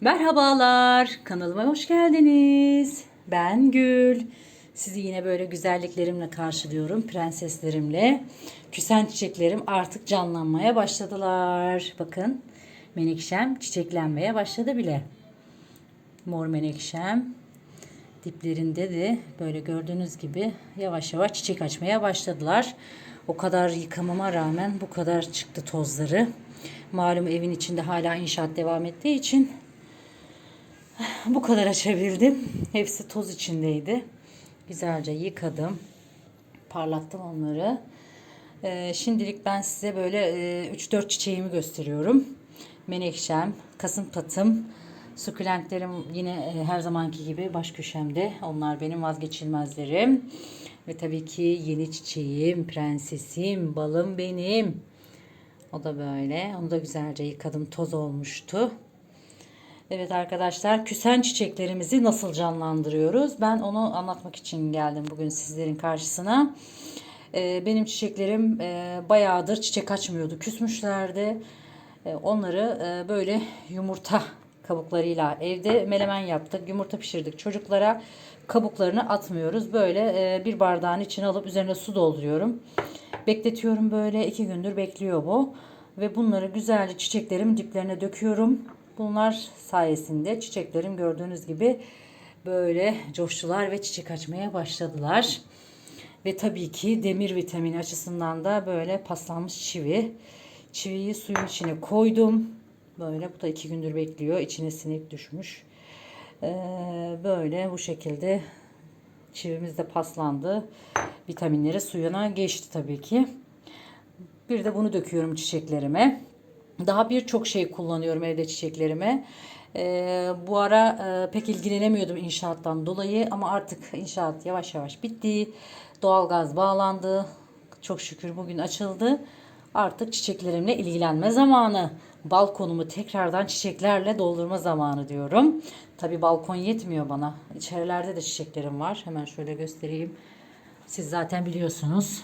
Merhabalar, kanalıma hoş geldiniz. Ben Gül. Sizi yine böyle güzelliklerimle karşılıyorum, prenseslerimle. Küsen çiçeklerim artık canlanmaya başladılar. Bakın, menekşem çiçeklenmeye başladı bile. Mor menekşem. Diplerinde de böyle gördüğünüz gibi yavaş yavaş çiçek açmaya başladılar. O kadar yıkamama rağmen bu kadar çıktı tozları. Malum evin içinde hala inşaat devam ettiği için bu kadar açabildim. Hepsi toz içindeydi. Güzelce yıkadım. Parlattım onları. Ee, şimdilik ben size böyle e, 3-4 çiçeğimi gösteriyorum. Menekşem, kasımpatım, sukulentlerim yine e, her zamanki gibi baş köşemde. Onlar benim vazgeçilmezlerim. Ve tabii ki yeni çiçeğim, prensesim, balım benim. O da böyle. Onu da güzelce yıkadım. Toz olmuştu. Evet arkadaşlar küsen çiçeklerimizi nasıl canlandırıyoruz? Ben onu anlatmak için geldim bugün sizlerin karşısına. Ee, benim çiçeklerim e, bayağıdır çiçek açmıyordu. Küsmüşlerdi. E, onları e, böyle yumurta kabuklarıyla evde melemen yaptık. Yumurta pişirdik çocuklara. Kabuklarını atmıyoruz. Böyle e, bir bardağın içine alıp üzerine su dolduruyorum. Bekletiyorum böyle. iki gündür bekliyor bu. Ve bunları güzelce çiçeklerimin diplerine döküyorum. Bunlar sayesinde çiçeklerim gördüğünüz gibi böyle coştular ve çiçek açmaya başladılar. Ve tabii ki demir vitamini açısından da böyle paslanmış çivi. Çiviyi suyun içine koydum. Böyle bu da iki gündür bekliyor. İçine sinek düşmüş. Ee, böyle bu şekilde çivimiz de paslandı. Vitaminleri suyuna geçti tabii ki. Bir de bunu döküyorum çiçeklerime. Daha birçok şey kullanıyorum evde çiçeklerime. Ee, bu ara e, pek ilgilenemiyordum inşaattan dolayı ama artık inşaat yavaş yavaş bitti. Doğalgaz bağlandı. Çok şükür bugün açıldı. Artık çiçeklerimle ilgilenme zamanı. Balkonumu tekrardan çiçeklerle doldurma zamanı diyorum. Tabi balkon yetmiyor bana. İçerilerde de çiçeklerim var. Hemen şöyle göstereyim. Siz zaten biliyorsunuz.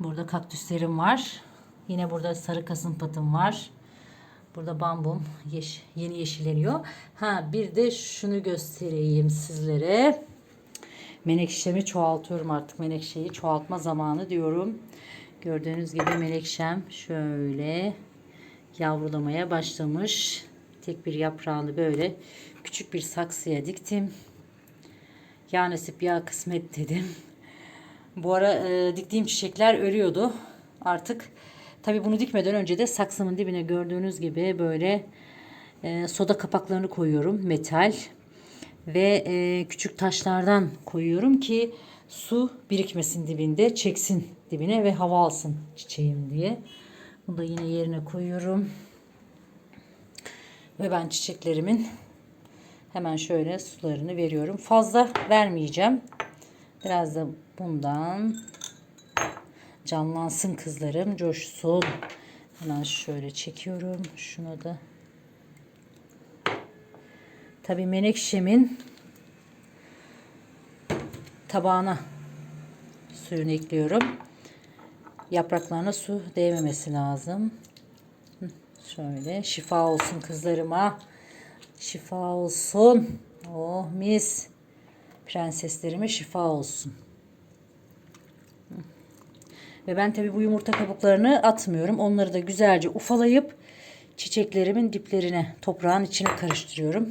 Burada kaktüslerim var. Yine burada sarı kasımpatım var. Burada bambum yeş yeni yeşilleniyor. Ha bir de şunu göstereyim sizlere. Menekşemi çoğaltıyorum artık. Menekşeyi çoğaltma zamanı diyorum. Gördüğünüz gibi menekşem şöyle yavrulamaya başlamış. Tek bir yaprağını böyle küçük bir saksıya diktim. Ya nasip ya kısmet dedim. Bu ara e, diktiğim çiçekler örüyordu. Artık tabi bunu dikmeden önce de saksımın dibine gördüğünüz gibi böyle e, soda kapaklarını koyuyorum. Metal ve e, küçük taşlardan koyuyorum ki su birikmesin dibinde, çeksin dibine ve hava alsın çiçeğim diye. Bunu da yine yerine koyuyorum. Ve ben çiçeklerimin hemen şöyle sularını veriyorum. Fazla vermeyeceğim. Biraz da bundan canlansın kızlarım, coşsun. Hemen şöyle çekiyorum. Şunu da Tabii menekşemin tabağına suyunu ekliyorum. Yapraklarına su değmemesi lazım. Şöyle şifa olsun kızlarıma. Şifa olsun. Oh mis. Prenseslerime şifa olsun. Ve ben tabii bu yumurta kabuklarını atmıyorum. Onları da güzelce ufalayıp çiçeklerimin diplerine, toprağın içine karıştırıyorum.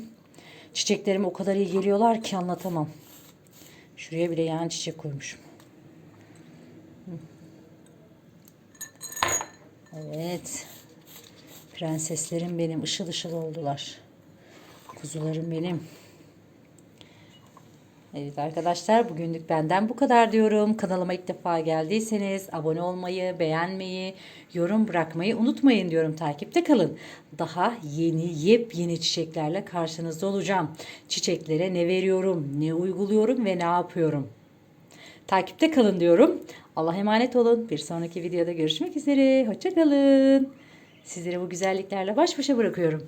Çiçeklerim o kadar iyi geliyorlar ki anlatamam. Şuraya bile yani çiçek koymuşum. Evet. Prenseslerim benim ışıl ışıl oldular. Kuzularım benim. Evet arkadaşlar bugünlük benden bu kadar diyorum. Kanalıma ilk defa geldiyseniz abone olmayı, beğenmeyi, yorum bırakmayı unutmayın diyorum. Takipte kalın. Daha yeni yepyeni çiçeklerle karşınızda olacağım. Çiçeklere ne veriyorum, ne uyguluyorum ve ne yapıyorum. Takipte kalın diyorum. Allah emanet olun. Bir sonraki videoda görüşmek üzere. Hoşçakalın. Sizleri bu güzelliklerle baş başa bırakıyorum.